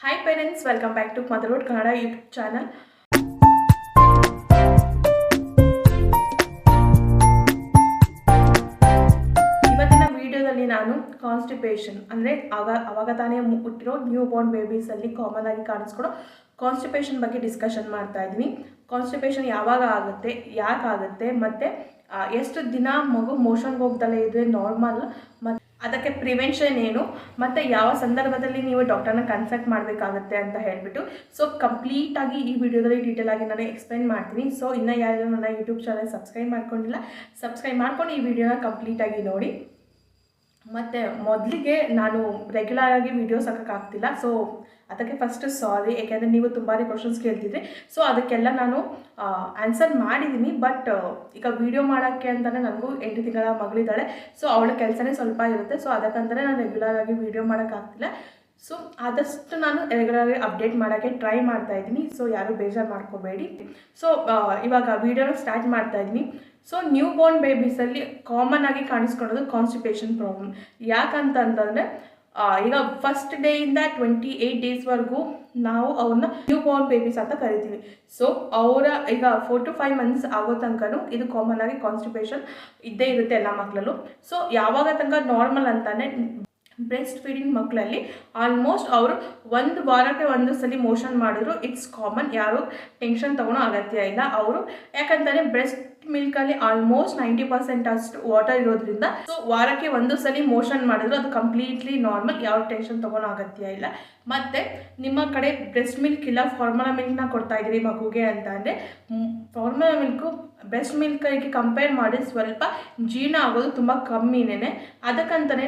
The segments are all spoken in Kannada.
Hi parents welcome back to motherhood Kannada YouTube channel ಇವತ್ತಿನ ವಿಡಿಯೋದಲ್ಲಿ ನಾನು ಕಾನ್ಸ್ಟಿಪೇಷನ್ ಅಂದರೆ ಆಗ ಅವಾಗ ತಾನೇ ಹುಟ್ಟಿರೋ ನ್ಯೂ ಬಾರ್ನ್ ಬೇಬೀಸಲ್ಲಿ ಕಾಮನ್ ಆಗಿ ಕಾಣಿಸ್ಕೊಡೋ ಕಾನ್ಸ್ಟಿಪೇಷನ್ ಬಗ್ಗೆ ಡಿಸ್ಕಷನ್ ಮಾಡ್ತಾ ಇದ್ದೀನಿ ಕಾನ್ಸ್ಟಿಪೇಷನ್ ಯಾವಾಗ ಆಗುತ್ತೆ, ಯಾಕಾಗುತ್ತೆ, ಮತ್ತು ಎಷ್ಟು ದಿನ ಮಗು ಮೋಷನ್ಗೆ ಹೋಗ್ದಲೇ ಇದೆ ನಾರ್ಮಲ್ ಮತ್ತು ಅದಕ್ಕೆ ಪ್ರಿವೆನ್ಷನ್ ಏನು? ಮತ್ತು ಯಾವ ಸಂದರ್ಭದಲ್ಲಿ ನೀವು ಡಾಕ್ಟರ್ನ ಕನ್ಸಲ್ಟ್ ಮಾಡಬೇಕಾಗುತ್ತೆ ಅಂತ ಹೇಳಿಬಿಟ್ಟು. ಸೊ ಕಂಪ್ಲೀಟಾಗಿ ಈ ವಿಡಿಯೋದಲ್ಲಿ ಡೀಟೇಲ್ ಆಗಿ ನಾನು ಎಕ್ಸ್ಪ್ಲೈನ್ ಮಾಡ್ತೀನಿ. ಸೊ ಇನ್ನೂ ಯಾರು ನನ್ನ ಯೂಟ್ಯೂಬ್ ಚಾನಲ್ ಸಬ್ಸ್ಕ್ರೈಬ್ ಮಾಡ್ಕೊಂಡಿಲ್ಲ ಸಬ್ಸ್ಕ್ರೈಬ್ ಮಾಡ್ಕೊಂಡು ಈ ವಿಡಿಯೋನ ಕಂಪ್ಲೀಟಾಗಿ ನೋಡಿ. ಮತ್ತು ಮೊದಲಿಗೆ ನಾನು ರೆಗ್ಯುಲರ್ ಆಗಿ ವೀಡಿಯೋಸ್ ಹಾಕೋಕ್ಕಾಗ್ತಿಲ್ಲ ಸೊ ಅದಕ್ಕೆ ಫಸ್ಟ್ ಸಾರಿ ಏಕೆಂದರೆ ನೀವು ತುಂಬಾ ಕ್ವಶನ್ಸ್ ಕೇಳ್ತಿದ್ರಿ. ಸೊ ಅದಕ್ಕೆಲ್ಲ ನಾನು ಆನ್ಸರ್ ಮಾಡಿದ್ದೀನಿ ಬಟ್ ಈಗ ವಿಡಿಯೋ ಮಾಡೋಕ್ಕೆ ಅಂತಲೇ ನನಗೂ ಎಂಟು ತಿಂಗಳ ಮಗಳಿದ್ದಾಳೆ. ಸೊ ಅವಳ ಕೆಲಸನೇ ಸ್ವಲ್ಪ ಇರುತ್ತೆ. ಸೊ ಅದಕ್ಕಂತಲೇ ನಾನು ರೆಗ್ಯುಲರ್ ಆಗಿ ವೀಡಿಯೋ ಮಾಡೋಕ್ಕಾಗ್ತಿಲ್ಲ. ಸೊ ಆದಷ್ಟು ನಾನು ರೆಗ್ಯುಲರಾಗಿ ಅಪ್ಡೇಟ್ ಮಾಡೋಕ್ಕೆ ಟ್ರೈ ಮಾಡ್ತಾ ಇದ್ದೀನಿ. ಸೊ ಯಾರು ಬೇಜಾರು ಮಾಡ್ಕೋಬೇಡಿ. ಸೊ ಇವಾಗ ವೀಡಿಯೋನ ಸ್ಟಾರ್ಟ್ ಮಾಡ್ತಾ ಇದ್ದೀನಿ. ಸೊ ನ್ಯೂ ಬೋರ್ನ್ ಬೇಬೀಸಲ್ಲಿ ಕಾಮನ್ ಆಗಿ ಕಾಣಿಸ್ಕೊಳ್ಳೋದು ಕಾನ್ಸ್ಟಿಪೇಷನ್ ಪ್ರಾಬ್ಲಮ್ ಯಾಕಂತಂತಂದರೆ ಈಗ ಫಸ್ಟ್ ಡೇಯಿಂದ ಟ್ವೆಂಟಿ ಏಯ್ಟ್ ಡೇಸ್ವರೆಗೂ ನಾವು ಅವ್ರನ್ನ ನ್ಯೂ ಬಾರ್ನ್ ಬೇಬೀಸ್ ಅಂತ ಕರಿತೀವಿ. ಸೊ ಅವರ ಈಗ ಫೋರ್ ಟು ಫೈವ್ ಮಂತ್ಸ್ ಆಗೋ ತನಕನೂ ಇದು ಕಾಮನ್ ಆಗಿ ಕಾನ್ಸ್ಟಿಪೇಷನ್ ಇದ್ದೇ ಇರುತ್ತೆ ಎಲ್ಲ ಮಕ್ಕಳಲ್ಲೂ ಸೊ ಯಾವಾಗ ತನಕ ನಾರ್ಮಲ್ ಅಂತಾನೆ ಬ್ರೆಸ್ಟ್ ಫೀಡಿಂಗ್ ಮಕ್ಕಳಲ್ಲಿ ಆಲ್ಮೋಸ್ಟ್ ಅವರು ಒಂದು ವಾರಕ್ಕೆ ಒಂದು ಸಲ ಮೋಷನ್ ಮಾಡಿದ್ರು ಇಟ್ಸ್ ಕಾಮನ್ ಯಾರು ಟೆನ್ಷನ್ ತೊಗೊಳೋ ಅಗತ್ಯ ಇಲ್ಲ. ಅವರು ಯಾಕಂತಾನೆ ಬ್ರೆಸ್ಟ್ ಮಿಲ್ಕಲ್ಲಿ ಆಲ್ಮೋಸ್ಟ್ ನೈಂಟಿ ಪರ್ಸೆಂಟ್ ಅಷ್ಟು ವಾಟರ್ ಇರೋದ್ರಿಂದ ಸೊ ವಾರಕ್ಕೆ ಒಂದು ಸಲ ಮೋಷನ್ ಮಾಡಿದ್ರು ಅದು ಕಂಪ್ಲೀಟ್ಲಿ ನಾರ್ಮಲ್ ಯಾವ ಟೆನ್ಷನ್ ತೊಗೊಳೋ ಅಗತ್ಯ ಇಲ್ಲ. ಮತ್ತು ನಿಮ್ಮ ಕಡೆ ಬ್ರೆಸ್ಟ್ ಮಿಲ್ಕ್ ಇಲ್ಲ ಫಾರ್ಮುಲಾ ಮಿಲ್ಕ್ನ ಕೊಡ್ತಾ ಇದ್ದೀರಿ ಮಗುಗೆ ಅಂತ ಅಂದರೆ ಫಾರ್ಮುಲಾ ಮಿಲ್ಕು ಬ್ರೆಸ್ಟ್ ಮಿಲ್ಕಿಗೆ ಕಂಪೇರ್ ಮಾಡಿ ಸ್ವಲ್ಪ ಜೀರ್ಣ ಆಗೋದು ತುಂಬ ಕಮ್ಮಿನೇ ಅದಕ್ಕಂತಲೇ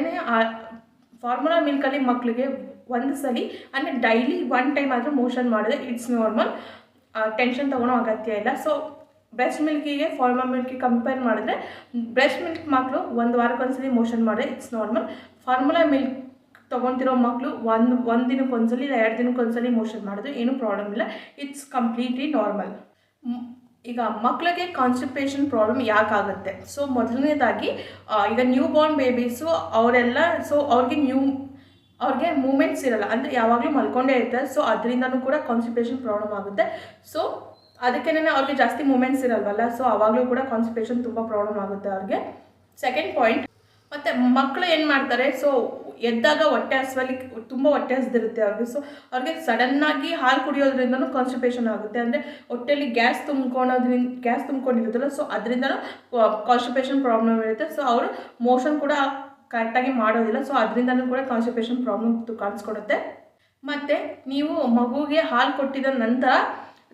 ಫಾರ್ಮುಲಾ ಮಿಲ್ಕಲ್ಲಿ ಮಕ್ಕಳಿಗೆ ಒಂದು ಸಲ, ಅಂದರೆ ಡೈಲಿ ಒನ್ ಟೈಮ್ ಆದರೂ ಮೋಷನ್ ಮಾಡಿದ್ರೆ ಇಟ್ಸ್ ನಾರ್ಮಲ್ ಟೆನ್ಷನ್ ತೊಗೊಳೋ ಅಗತ್ಯ ಇಲ್ಲ. ಸೊ ಬ್ರೆಸ್ಟ್ ಮಿಲ್ಕಿಗೆ ಫಾರ್ಮಾ ಮಿಲ್ಕಿಗೆ ಕಂಪೇರ್ ಮಾಡಿದ್ರೆ ಬ್ರೆಸ್ಟ್ ಮಿಲ್ಕ್ ಮಕ್ಕಳು ಒಂದು ವಾರಕ್ಕೊಂದ್ಸಲಿ ಮೋಷನ್ ಮಾಡಿದ್ರೆ ಇಟ್ಸ್ ನಾರ್ಮಲ್ ಫಾರ್ಮುಲಾ ಮಿಲ್ಕ್ ತೊಗೊತಿರೋ ಮಕ್ಕಳು ಒಂದು ಒಂದು ದಿನಕ್ಕೆ ಒಂದ್ಸಲಿ ಇಲ್ಲ, ಎರಡು ದಿನಕ್ಕೆ ಒಂದ್ಸಲಿ ಮೋಷನ್ ಮಾಡೋದು ಏನೂ ಪ್ರಾಬ್ಲಮ್ ಇಲ್ಲ. ಇಟ್ಸ್ ಕಂಪ್ಲೀಟ್ಲಿ ನಾರ್ಮಲ್ ಈಗ ಮಕ್ಕಳಿಗೆ ಕಾನ್ಸ್ಟಿಪೇಷನ್ ಪ್ರಾಬ್ಲಮ್ ಯಾಕಾಗುತ್ತೆ ಸೊ ಮೊದಲನೇದಾಗಿ ಈಗ ನ್ಯೂ ಬಾರ್ನ್ ಬೇಬೀಸು ಅವರೆಲ್ಲ ಸೊ ಅವ್ರಿಗೆ ನ್ಯೂ ಅವ್ರಿಗೆ ಮೂಮೆಂಟ್ಸ್ ಇರಲ್ಲ. ಅಂದರೆ ಯಾವಾಗಲೂ ಮಲ್ಕೊಂಡೇ ಇರ್ತಾರೆ. ಸೊ ಅದರಿಂದನೂ ಕೂಡ ಕಾನ್ಸ್ಟಿಪೇಷನ್ ಪ್ರಾಬ್ಲಮ್ ಆಗುತ್ತೆ. ಸೊ ಅದಕ್ಕೇನೆ ಅವ್ರಿಗೆ ಜಾಸ್ತಿ ಮೂಮೆಂಟ್ಸ್ ಇರಲ್ವಲ್ಲ? ಸೊ ಅವಾಗಲೂ ಕೂಡ ಕಾನ್ಸ್ಟಿಪೇಷನ್ ತುಂಬ ಪ್ರಾಬ್ಲಮ್ ಆಗುತ್ತೆ ಅವ್ರಿಗೆ. ಸೆಕೆಂಡ್ ಪಾಯಿಂಟ್ ಮತ್ತು ಮಕ್ಕಳು ಏನು ಮಾಡ್ತಾರೆ? ಸೊ ಎದ್ದಾಗ ಹೊಟ್ಟೆ ಹಸುವಲ್ಲಿ ತುಂಬ ಹೊಟ್ಟೆ ಹಸ್ದಿರುತ್ತೆ ಅವ್ರಿಗೆ. ಸೊ ಅವ್ರಿಗೆ ಸಡನ್ನಾಗಿ ಹಾಲು ಕುಡಿಯೋದ್ರಿಂದನೂ ಕಾನ್ಸ್ಟಿಪೇಷನ್ ಆಗುತ್ತೆ. ಅಂದರೆ ಹೊಟ್ಟೆಯಲ್ಲಿ ಗ್ಯಾಸ್ ತುಂಬ್ಕೊಳೋದ್ರಿಂದ ಗ್ಯಾಸ್ ತುಂಬ್ಕೊಂಡಿರುತ್ತಲ್ಲ ಸೊ ಅದರಿಂದನೂ ಕಾನ್ಸ್ಟಿಪೇಷನ್ ಪ್ರಾಬ್ಲಮ್ ಇರುತ್ತೆ. ಸೊ ಅವರು ಮೋಷನ್ ಕೂಡ ಕರೆಕ್ಟಾಗಿ ಮಾಡೋದಿಲ್ಲ. ಸೊ ಅದರಿಂದನೂ ಕೂಡ ಕಾನ್ಸ್ಟಿಪೇಷನ್ ಪ್ರಾಬ್ಲಮ್ ಕಾಣಿಸ್ಕೊಡುತ್ತೆ. ಮತ್ತು, ನೀವು ಮಗುಗೆ ಹಾಲು ಕೊಟ್ಟಿದ ನಂತರ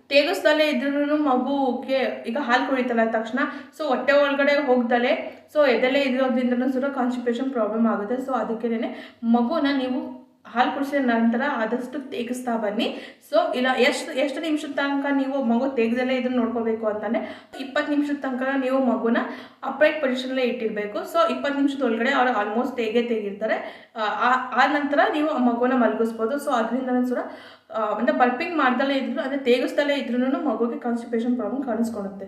ತೇಗಿಸ್ದಲೇ ಇದ್ರೂ ಮಗುಗೆ ಈಗ ಹಾಲು ಕುಡಿತಲ್ಲ ತಕ್ಷಣ ಸೊ ಹೊಟ್ಟೆ ಒಳಗಡೆ ಹೋಗ್ದಲೆ ಸೊ ಎದೆಲೆ ಇರೋದ್ರಿಂದನೂ ಸುರ ಕಾನ್ಸ್ಟಿಪೇಷನ್ ಪ್ರಾಬ್ಲಮ್ ಆಗುತ್ತೆ. ಸೊ ಅದಕ್ಕೇನೆ ಮಗುನ ನೀವು ಹಾಲು ಕುಡಿಸಿದ ನಂತರ ಆದಷ್ಟು ತೇಗಿಸ್ತಾ ಬನ್ನಿ. ಸೊ ಇಲ್ಲ, ಎಷ್ಟು ಎಷ್ಟು ನಿಮಿಷದ ತನಕ ನೀವು ಮಗು ತೆಗ್ದಲ್ಲೇ ಇದನ್ನು ನೋಡ್ಕೋಬೇಕು ಅಂತಂದರೆ ಇಪ್ಪತ್ತು ನಿಮಿಷದ ತನಕ ನೀವು ಮಗುನ ಅಪ್ರೈಟ್ ಪೊಸಿಷನಲ್ಲೇ ಇಟ್ಟಿರಬೇಕು. ಸೊ ಇಪ್ಪತ್ತು ನಿಮಿಷದ ಒಳಗಡೆ ಅವ್ರು ಆಲ್ಮೋಸ್ಟ್ ತೆಗೆ ತೆಗಿರ್ತಾರೆ. ಆ ನಂತರ ನೀವು ಆ ಮಗುನ ಮಲಗಿಸ್ಬೋದು. ಸೊ ಅದರಿಂದ ಸಹ ಅಂದರೆ ಬರ್ಪಿಂಗ್ ಮಾಡ್ದಲೇ ಇದ್ರು, ಅಂದರೆ ತೇಗಿಸ್ದಲೇ ಇದ್ರೂ ಮಗುಗೆ ಕಾನ್ಸ್ಟಿಪೇಷನ್ ಪ್ರಾಬ್ಲಮ್ ಕಾಣಿಸ್ಕೊಳುತ್ತೆ.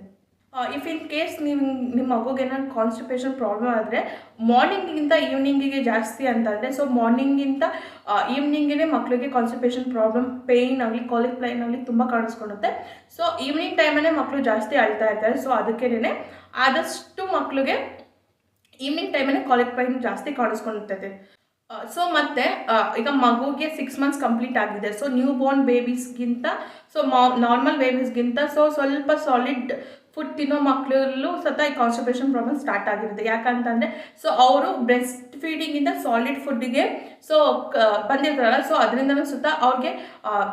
ಇಫ್ ಇನ್ ಕೇಸ್ ನೀವು ನಿಮ್ಮ ಮಗುಗೆ ಏನಾದ್ರು ಕಾನ್ಸ್ಟಿಪೇಷನ್ ಪ್ರಾಬ್ಲಮ್ ಆದರೆ ಮಾರ್ನಿಂಗಿಂತ ಈವ್ನಿಂಗಿಗೆ ಜಾಸ್ತಿ ಅಂತಂದರೆ ಸೊ ಮಾರ್ನಿಂಗಿಂತ ಈವ್ನಿಂಗಿಗೆ ಮಕ್ಕಳಿಗೆ ಕಾನ್ಸ್ಟಿಪೇಷನ್ ಪ್ರಾಬ್ಲಮ್ ಪೇಯ್ನ್ ಆಗಲಿ ಕಾಲಿಕ್ ಪ್ಲೈನ್ ಆಗಲಿ ತುಂಬ ಕಾಣಿಸ್ಕೊಳುತ್ತೆ ಸೊ ಈವ್ನಿಂಗ್ ಟೈಮಲ್ಲೇ ಮಕ್ಕಳು ಜಾಸ್ತಿ ಅಳ್ತಾ ಇರ್ತಾರೆ. ಸೊ ಅದಕ್ಕೇನೆ ಆದಷ್ಟು ಮಕ್ಕಳಿಗೆ ಈವ್ನಿಂಗ್ ಟೈಮಲ್ಲೇ ಕಾಲಿಕ್ ಪ್ಲೈನ್ ಜಾಸ್ತಿ ಕಾಣಿಸ್ಕೊಂಡಿರ್ತೈತೆ ಸೊ ಮತ್ತೆ ಈಗ ಮಗುಗೆ ಸಿಕ್ಸ್ ಮಂತ್ಸ್ ಕಂಪ್ಲೀಟ್ ಆಗಿದೆ. ಸೊ ನ್ಯೂ ಬೋರ್ನ್ ಬೇಬೀಸ್ಗಿಂತ ಸೊ ನಾರ್ಮಲ್ ಬೇಬೀಸ್ಗಿಂತ ಸೊ ಸ್ವಲ್ಪ ಸಾಲಿಡ್ ಫುಡ್ ತಿನ್ನೋ ಮಕ್ಕಳಲ್ಲೂ ಸತ ಈ ಕಾನ್ಸ್ಟಿಪೇಷನ್ ಪ್ರಾಬ್ಲಮ್ ಸ್ಟಾರ್ಟ್ ಆಗಿರುತ್ತೆ. ಯಾಕಂತಂದರೆ ಸೊ ಅವರು ಬ್ರೆಸ್ಟ್ ಫೀಡಿಂಗಿಂದ ಸಾಲಿಡ್ ಫುಡ್ಡಿಗೆ ಸೊ ಬಂದಿರ್ತಾರಲ್ಲ ಸೊ ಅದರಿಂದನೂ ಸುತ್ತ ಅವ್ರಿಗೆ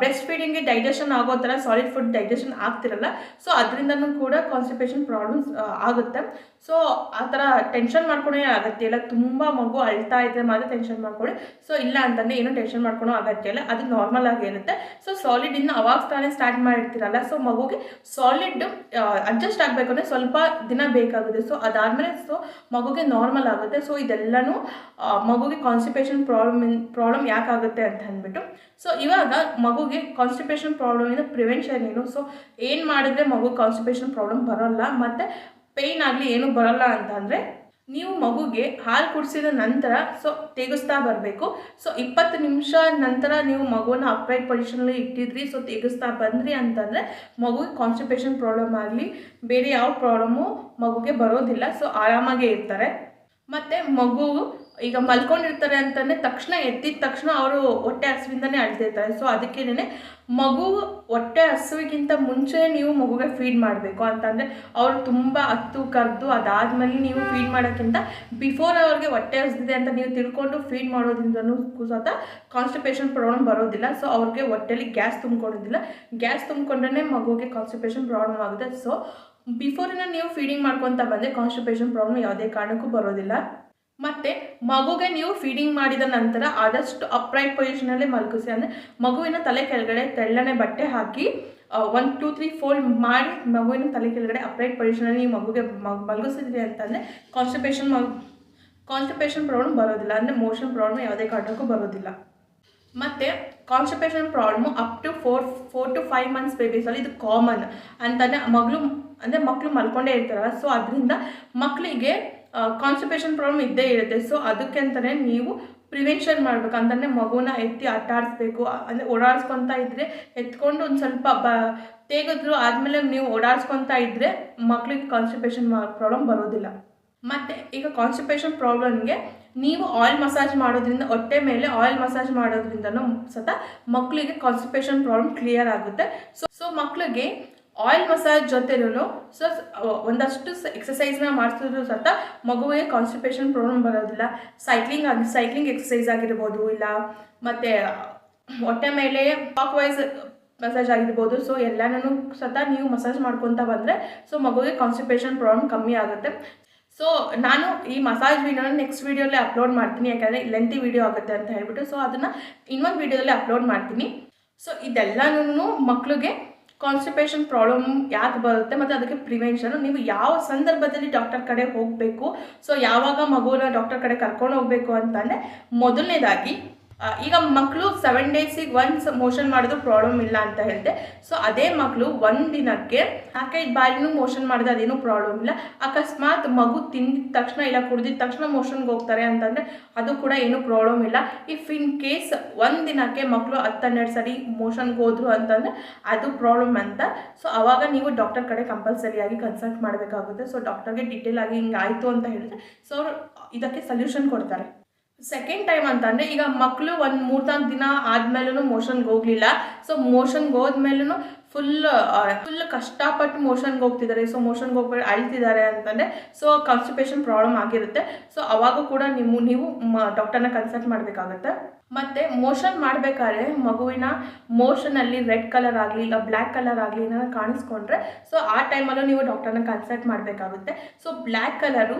ಬ್ರೆಸ್ಟ್ ಫೀಡಿಂಗ್ಗೆ ಡೈಜೆಷನ್ ಆಗೋ ಥರ ಸಾಲಿಡ್ ಫುಡ್ ಡೈಜೆಷನ್ ಆಗ್ತಿರಲ್ಲ. ಸೊ ಅದರಿಂದನೂ ಕೂಡ ಕಾನ್ಸ್ಟಿಪೇಷನ್ ಪ್ರಾಬ್ಲಮ್ಸ್ ಆಗುತ್ತೆ. ಸೊ ಆ ಥರ ಟೆನ್ಷನ್ ಮಾಡ್ಕೊಳೋ ಅಗತ್ಯ ಇಲ್ಲ. ತುಂಬ ಮಗು ಅಳ್ತಾ ಇದ್ದರೆ ಮಾತ್ರ ಟೆನ್ಷನ್ ಮಾಡ್ಕೊಳ್ಳಿ ಸೊ ಇಲ್ಲ ಅಂತಂದರೆ ಏನೂ ಟೆನ್ಷನ್ ಮಾಡ್ಕೊಳೋ ಅಗತ್ಯ ಇಲ್ಲ. ಅದು ನಾರ್ಮಲ್ ಆಗಿ ಇರುತ್ತೆ. ಸೊ ಸಾಲಿಡ್ ಇನ್ನು ಅವಾಗ ತಾನೇ ಸ್ಟಾರ್ಟ್ ಮಾಡಿರ್ತೀರಲ್ಲ. ಸೊ ಮಗುಗೆ ಸಾಲಿಡ್ ಅಡ್ಜಸ್ಟ್ ಆಗಬೇಕು ಅಂದರೆ ಸ್ವಲ್ಪ ದಿನ ಬೇಕಾಗುತ್ತೆ. ಸೊ ಅದಾದಮೇಲೆ ಸೊ ಮಗುಗೆ ನಾರ್ಮಲ್ ಆಗುತ್ತೆ. ಸೊ ಇದೆಲ್ಲನೂ ಮಗುಗೆ ಕಾನ್ಸ್ಟಿಪೇಷನ್ ಪ್ರಾಬ್ಲಮ್ ಪ್ರಾಬ್ಲಮ್ ಯಾಕಾಗುತ್ತೆ ಅಂತ ಅಂದ್ಬಿಟ್ಟು. ಸೊ ಇವಾಗ ಮಗುಗೆ ಕಾನ್ಸ್ಟಿಪೇಷನ್ ಪ್ರಾಬ್ಲಮಿಂದ ಪ್ರಿವೆನ್ಷನ್ ಏನು? ಸೊ ಏನು ಮಾಡಿದ್ರೆ ಮಗು ಕಾನ್ಸ್ಟಿಪೇಷನ್ ಪ್ರಾಬ್ಲಮ್ ಬರೋಲ್ಲ. ಮತ್ತು ಪೇಯ್ನ್ ಆಗಲಿ ಏನೂ ಬರಲ್ಲ ಅಂತಂದರೆ ನೀವು ಮಗುಗೆ ಹಾಲು ಕುಡಿಸಿದ ನಂತರ ಸೊ ತೆಗೆಸ್ತಾ ಬರಬೇಕು. ಸೊ ಇಪ್ಪತ್ತು ನಿಮಿಷ ನಂತರ ನೀವು ಮಗುನ ಅಪ್ರೈಟ್ ಪೊಸಿಷನಲ್ಲಿ ಇಟ್ಟಿದ್ರಿ, ಸೊ ತೆಗೆಸ್ತಾ ಬಂದ್ರಿ ಅಂತಂದರೆ ಮಗುಗೆ ಕಾನ್ಸ್ಟಿಪೇಷನ್ ಪ್ರಾಬ್ಲಮ್ ಆಗಲಿ, ಬೇರೆ ಯಾವ ಪ್ರಾಬ್ಲಮ್ಮು ಮಗುಗೆ ಬರೋದಿಲ್ಲ. ಸೊ ಆರಾಮಾಗೇ ಇರ್ತಾರೆ. ಮತ್ತು ಮಗು ಈಗ ಮಲ್ಕೊಂಡಿರ್ತಾರೆ ಅಂತಂದರೆ ತಕ್ಷಣ ಎದ್ದಿದ ತಕ್ಷಣ ಅವರು ಹೊಟ್ಟೆ ಹಸುವಿಂದನೇ ಅಳ್ತಿರ್ತಾರೆ. ಸೊ ಅದಕ್ಕೇನೆ ಮಗು ಹೊಟ್ಟೆ ಹಸುವಿಗಿಂತ ಮುಂಚೆ ನೀವು ಮಗುಗೆ ಫೀಡ್ ಮಾಡಬೇಕು ಅಂತಂದರೆ ಅವ್ರು ತುಂಬ ಹತ್ತು ಕರೆದು ಅದಾದಮೇಲೆ ನೀವು ಫೀಡ್ ಮಾಡೋಕ್ಕಿಂತ ಬಿಫೋರ್ ಅವ್ರಿಗೆ ಹೊಟ್ಟೆ ಹಸಿದಿದೆ ಅಂತ ನೀವು ತಿಳ್ಕೊಂಡು ಫೀಡ್ ಮಾಡೋದ್ರಿಂದನೂ ಸಹ ಕಾನ್ಸ್ಟಿಪೇಷನ್ ಪ್ರಾಬ್ಲಮ್ ಬರೋದಿಲ್ಲ. ಸೊ ಅವ್ರಿಗೆ ಹೊಟ್ಟೆಲಿ ಗ್ಯಾಸ್ ತುಂಬ್ಕೊಳ್ಳೋದಿಲ್ಲ. ಗ್ಯಾಸ್ ತುಂಬಿಕೊಂಡ್ರೆ ಮಗುಗೆ ಕಾನ್ಸ್ಟಿಪೇಷನ್ ಪ್ರಾಬ್ಲಮ್ ಆಗುತ್ತೆ. ಸೊ ಬಿಫೋರಿನ ನೀವು ಫೀಡಿಂಗ್ ಮಾಡ್ಕೊತ ಬಂದರೆ ಕಾನ್ಸ್ಟಿಪೇಷನ್ ಪ್ರಾಬ್ಲಮ್ ಯಾವುದೇ ಕಾರಣಕ್ಕೂ ಬರೋದಿಲ್ಲ. ಮತ್ತು ಮಗುಗೆ ನೀವು ಫೀಡಿಂಗ್ ಮಾಡಿದ ನಂತರ ಆದಷ್ಟು ಅಪ್ರೈಟ್ ಪೊಸಿಷನಲ್ಲೇ ಮಲಗಿಸಿ. ಅಂದರೆ ಮಗುವಿನ ತಲೆ ಕೆಳಗಡೆ ತೆಳ್ಳನೆ ಬಟ್ಟೆ ಹಾಕಿ ಒನ್ ಟೂ ತ್ರೀ ಫೋಲ್ಡ್ ಮಾಡಿ ಮಗುವಿನ ತಲೆ ಕೆಳಗಡೆ ಅಪ್ರೈಟ್ ಪೊಸಿಷನಲ್ಲಿ ನೀವು ಮಗುಗೆ ಮಲಗಿಸಿದ್ರಿ ಅಂತಂದರೆ ಕಾನ್ಸ್ಟಿಪೇಷನ್ ಮಗು ಕಾನ್ಸ್ಟಿಪೇಷನ್ ಪ್ರಾಬ್ಲಮ್ ಬರೋದಿಲ್ಲ. ಅಂದರೆ ಮೋಷನ್ ಪ್ರಾಬ್ಲಮ್ ಯಾವುದೇ ಕಾರಣಕ್ಕೂ ಬರೋದಿಲ್ಲ. ಮತ್ತು constipation problem up to four four to five months ಬೇಬೀಸಲ್ಲಿ ಇದು ಕಾಮನ್ ಅಂತಂದರೆ ಮಗಳು, ಅಂದರೆ ಮಕ್ಕಳು ಮಲ್ಕೊಂಡೇ ಇರ್ತಾರಲ್ಲ ಸೊ ಅದರಿಂದ ಮಕ್ಕಳಿಗೆ ಕಾನ್ಸ್ಟಿಪೇಷನ್ ಪ್ರಾಬ್ಲಮ್ ಇದ್ದೇ ಇರುತ್ತೆ. ಸೊ ಅದಕ್ಕೆ ಅಂತಲೇ ನೀವು ಪ್ರಿವೆನ್ಷನ್ ಮಾಡಬೇಕು. ಅಂತಂದರೆ ಮಗುನ ಎತ್ತಿ ಆಟ ಆಡಿಸ್ಬೇಕು ಅಂದರೆ ಓಡಾಡಿಸ್ಕೊತಾ ಇದ್ದರೆ ಎತ್ಕೊಂಡು ಒಂದು ಸ್ವಲ್ಪ ಬ, ತೆಗೆದ್ರು ಆದಮೇಲೆ ನೀವು ಓಡಾಡ್ಸ್ಕೊತಾ ಇದ್ದರೆ ಮಕ್ಳಿಗೆ ಕಾನ್ಸ್ಟಿಪೇಷನ್ ಪ್ರಾಬ್ಲಮ್ ಬರೋದಿಲ್ಲ. ಮತ್ತು ಈಗ ಕಾನ್ಸ್ಟಿಪೇಷನ್ ಪ್ರಾಬ್ಲಮ್ಗೆ ನೀವು ಆಯಿಲ್ ಮಸಾಜ್ ಮಾಡೋದ್ರಿಂದ, ಹೊಟ್ಟೆ ಮೇಲೆ ಆಯಿಲ್ ಮಸಾಜ್ ಮಾಡೋದ್ರಿಂದನೂ ಸತ ಮಕ್ಕಳಿಗೆ ಕಾನ್ಸ್ಟಿಪೇಷನ್ ಪ್ರಾಬ್ಲಮ್ ಕ್ಲಿಯರ್ ಆಗುತ್ತೆ. ಸೊ ಸೊ ಮಕ್ಕಳಿಗೆ ಆಯಿಲ್ ಮಸಾಜ್ ಜೊತೆನೂ ಸೊ ಒಂದಷ್ಟು ಎಕ್ಸಸೈಸ್ನ ಮಾಡಿಸಿದ್ರು ಸತ ಮಗುವಿಗೆ ಕಾನ್ಸ್ಟಿಪೇಷನ್ ಪ್ರಾಬ್ಲಮ್ ಬರೋದಿಲ್ಲ. ಸೈಕ್ಲಿಂಗ್ ಆಗಿ ಸೈಕ್ಲಿಂಗ್ ಎಕ್ಸಸೈಸ್ ಆಗಿರ್ಬೋದು ಇಲ್ಲ, ಮತ್ತು, ಹೊಟ್ಟೆ ಮೇಲೆ ಪಾಕ್ ವೈಸ್ ಮಸಾಜ್ ಆಗಿರ್ಬೋದು. ಸೊ ಎಲ್ಲನೂ ಸತ ನೀವು ಮಸಾಜ್ ಮಾಡ್ಕೊತ ಬಂದರೆ ಸೊ ಮಗುವಿಗೆ ಕಾನ್ಸ್ಟಿಪೇಷನ್ ಪ್ರಾಬ್ಲಮ್ ಕಮ್ಮಿ ಆಗುತ್ತೆ. ಸೊ ನಾನು ಈ ಮಸಾಜ್ ವೀಡಿಯೋನ ನೆಕ್ಸ್ಟ್ ವೀಡಿಯೋಲ್ಲೇ ಅಪ್ಲೋಡ್ ಮಾಡ್ತೀನಿ, ಯಾಕಂದರೆ ಲೆಂತಿ ವೀಡಿಯೋ ಆಗುತ್ತೆ ಅಂತ ಹೇಳ್ಬಿಟ್ಟು. ಸೊ ಅದನ್ನು ಇನ್ನೊಂದು ವೀಡಿಯೋದಲ್ಲಿ ಅಪ್ಲೋಡ್ ಮಾಡ್ತೀನಿ. ಸೊ ಇದೆಲ್ಲನೂ ಮಕ್ಕಳಿಗೆ ಕಾನ್ಸ್ಟಿಪೇಷನ್ ಪ್ರಾಬ್ಲಮ್ ಯಾಕೆ ಬರುತ್ತೆ ಮತ್ತು ಅದಕ್ಕೆ ಪ್ರಿವೆನ್ಷನ್ ನೀವು ಯಾವ ಸಂದರ್ಭದಲ್ಲಿ ಡಾಕ್ಟರ್ ಕಡೆ ಹೋಗಬೇಕು? ಸೊ ಯಾವಾಗ ಮಗುನ ಡಾಕ್ಟರ್ ಕಡೆ ಕರ್ಕೊಂಡು ಹೋಗಬೇಕು ಅಂತಂದರೆ ಮೊದಲನೇದಾಗಿ ಈಗ ಮಕ್ಕಳು ಸೆವೆನ್ ಡೇಸಿಗೆ ಒನ್ಸ್ ಮೋಷನ್ ಮಾಡಿದ್ರು ಪ್ರಾಬ್ಲಮ್ ಇಲ್ಲ ಅಂತ ಹೇಳಿದೆ. ಸೊ ಅದೇ ಮಕ್ಕಳು ಒಂದು ದಿನಕ್ಕೆ ನಾಲ್ಕೈದು ಬಾರಿನೂ ಮೋಷನ್ ಮಾಡಿದ್ರೆ ಅದೇನೂ ಪ್ರಾಬ್ಲಮ್ ಇಲ್ಲ. ಅಕಸ್ಮಾತ್ ಮಗು ತಿಂದಿದ ತಕ್ಷಣ ಇಲ್ಲ ಕುಡಿದಿದ ತಕ್ಷಣ ಮೋಷನ್ಗೆ ಹೋಗ್ತಾರೆ ಅಂತಂದರೆ ಅದು ಕೂಡ ಏನೂ ಪ್ರಾಬ್ಲಮ್ ಇಲ್ಲ. ಇಫ್ ಇನ್ ಕೇಸ್ ಒಂದು ದಿನಕ್ಕೆ ಮಕ್ಕಳು ಹನ್ನೆರಡು ಸರಿ ಮೋಷನ್ಗೆ ಹೋದ್ರು ಅಂತಂದರೆ ಅದು ಪ್ರಾಬ್ಲಮ್ ಅಂತ. ಸೊ ಅವಾಗ ನೀವು ಡಾಕ್ಟರ್ ಕಡೆ ಕಂಪಲ್ಸರಿಯಾಗಿ ಕನ್ಸಲ್ಟ್ ಮಾಡಬೇಕಾಗುತ್ತೆ. ಸೊ ಡಾಕ್ಟರ್ಗೆ ಡೀಟೇಲ್ ಆಗಿ ಹಿಂಗೆ ಆಯಿತು ಅಂತ ಹೇಳಿದ್ರೆ ಸೊ ಇದಕ್ಕೆ ಸೊಲ್ಯೂಷನ್ ಕೊಡ್ತಾರೆ. ಸೆಕೆಂಡ್ ಟೈಮ್ ಅಂತಂದರೆ ಈಗ ಮಕ್ಕಳು ಒಂದು ಮೂರ್ನಾಲ್ಕು ದಿನ ಆದಮೇಲೂ ಮೋಷನ್ಗೆ ಹೋಗಲಿಲ್ಲ. ಸೊ ಮೋಷನ್ಗೆ ಹೋದ್ಮೇಲೂ ಫುಲ್ ಫುಲ್ ಕಷ್ಟಪಟ್ಟು ಮೋಷನ್ಗೆ ಹೋಗ್ತಿದ್ದಾರೆ. ಸೊ ಮೋಷನ್ಗೆ ಹೋಗ್ಬಿಟ್ಟು ಅಳ್ತಿದ್ದಾರೆ ಅಂತಂದರೆ ಸೊ ಕಾನ್ಸ್ಟಿಪೇಷನ್ ಪ್ರಾಬ್ಲಮ್ ಆಗಿರುತ್ತೆ. ಸೊ ಅವಾಗ ಕೂಡ ನೀವು ನೀವು ಡಾಕ್ಟರ್ನ ಕನ್ಸಲ್ಟ್ ಮಾಡಬೇಕಾಗುತ್ತೆ. ಮತ್ತು ಮೋಷನ್ ಮಾಡಬೇಕಾದ್ರೆ ಮಗುವಿನ ಮೋಷನಲ್ಲಿ ರೆಡ್ ಕಲರ್ ಆಗಲಿ ಇಲ್ಲ ಬ್ಲ್ಯಾಕ್ ಕಲರ್ ಆಗಲಿ ಏನಾದ್ರು ಕಾಣಿಸ್ಕೊಂಡ್ರೆ ಸೊ ಆ ಟೈಮಲ್ಲೂ ನೀವು ಡಾಕ್ಟರ್ನ ಕನ್ಸಲ್ಟ್ ಮಾಡಬೇಕಾಗುತ್ತೆ. ಸೊ ಬ್ಲ್ಯಾಕ್ ಕಲರು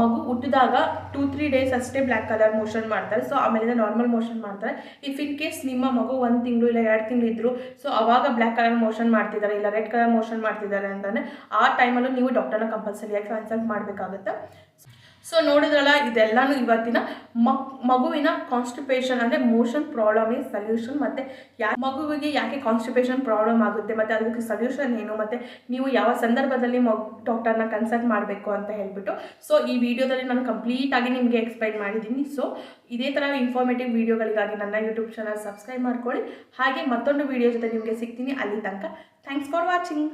ಮಗು ಹುಟ್ಟಿದಾಗ ಟೂ ತ್ರೀ ಡೇಸ್ ಅಷ್ಟೇ ಬ್ಲ್ಯಾಕ್ ಕಲರ್ ಮೋಷನ್ ಮಾಡ್ತಾರೆ. ಸೊ ಆಮೇಲಿಂದ ನಾರ್ಮಲ್ ಮೋಷನ್ ಮಾಡ್ತಾರೆ. ಇಫ್ ಇನ್ ಕೇಸ್ ನಿಮ್ಮ ಮಗು ಒಂದು ತಿಂಗಳು ಇಲ್ಲ ಎರಡು ತಿಂಗಳು ಇದ್ದರು ಸೊ ಅವಾಗ ಬ್ಲ್ಯಾಕ್ ಕಲರ್ ಮೋಷನ್ ಮಾಡ್ತಿದ್ದಾರೆ ಇಲ್ಲ ರೆಡ್ ಕಲರ್ ಮೋಷನ್ ಮಾಡ್ತಿದ್ದಾರೆ ಅಂತಂದರೆ ಆ ಟೈಮಲ್ಲೂ ನೀವು ಡಾಕ್ಟರ್ನ ಕಂಪಲ್ಸರಿಯಾಗಿ ಕನ್ಸಲ್ಟ್ ಮಾಡಬೇಕಾಗುತ್ತೆ. ಸೊ ನೋಡಿದ್ರಲ್ಲ, ಇದೆಲ್ಲನೂ ಇವತ್ತಿನ ಮಕ್, ಮಗುವಿನ ಕಾನ್ಸ್ಟಿಪೇಷನ್ ಅಂದರೆ ಮೋಷನ್ ಪ್ರಾಬ್ಲಮ್ ಈ ಸಲ್ಯೂಷನ್ ಮತ್ತು ಯಾ, ಮಗುವಿಗೆ ಯಾಕೆ ಕಾನ್ಸ್ಟಿಪೇಷನ್ ಪ್ರಾಬ್ಲಮ್ ಆಗುತ್ತೆ, ಮತ್ತು ಅದಕ್ಕೆ ಸೊಲ್ಯೂಷನ್ ಏನು, ಮತ್ತು ನೀವು ಯಾವ ಸಂದರ್ಭದಲ್ಲಿ ಮಗು ಡಾಕ್ಟರ್ನ ಕನ್ಸಲ್ಟ್ ಮಾಡಬೇಕು ಅಂತ ಹೇಳ್ಬಿಟ್ಟು. ಸೊ ಈ ವಿಡಿಯೋದಲ್ಲಿ ನಾನು ಕಂಪ್ಲೀಟಾಗಿ ನಿಮಗೆ ಎಕ್ಸ್ಪ್ಲೈನ್ ಮಾಡಿದ್ದೀನಿ. ಸೊ ಇದೇ ಥರ ಇನ್ಫಾರ್ಮೇಟಿವ್ ವೀಡಿಯೋಗಳಿಗಾಗಿ ನನ್ನ ಯೂಟ್ಯೂಬ್ ಚಾನಲ್ ಸಬ್ಸ್ಕ್ರೈಬ್ ಮಾಡ್ಕೊಳ್ಳಿ. ಹಾಗೆ ಮತ್ತೊಂದು ವೀಡಿಯೋ ಜೊತೆ ನಿಮಗೆ ಸಿಗ್ತೀನಿ ಅಲ್ಲಿ ತನಕ. Thanks for watching